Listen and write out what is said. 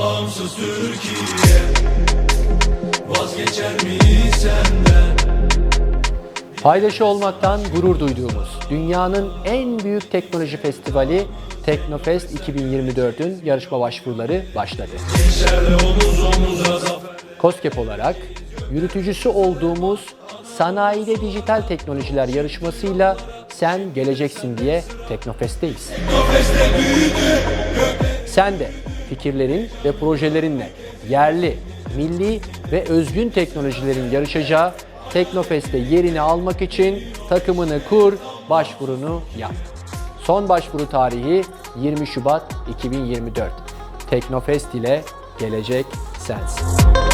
bağımsız Türkiye Vazgeçer miyiz senden Paydaşı olmaktan gurur duyduğumuz dünyanın en büyük teknoloji festivali Teknofest 2024'ün yarışma başvuruları başladı. COSGAP olarak yürütücüsü olduğumuz Sanayide Dijital Teknolojiler yarışmasıyla sen geleceksin diye Teknofest'teyiz. Sen de fikirlerin ve projelerinle yerli, milli ve özgün teknolojilerin yarışacağı Teknofest'te yerini almak için takımını kur, başvurunu yap. Son başvuru tarihi 20 Şubat 2024. Teknofest ile gelecek sensin.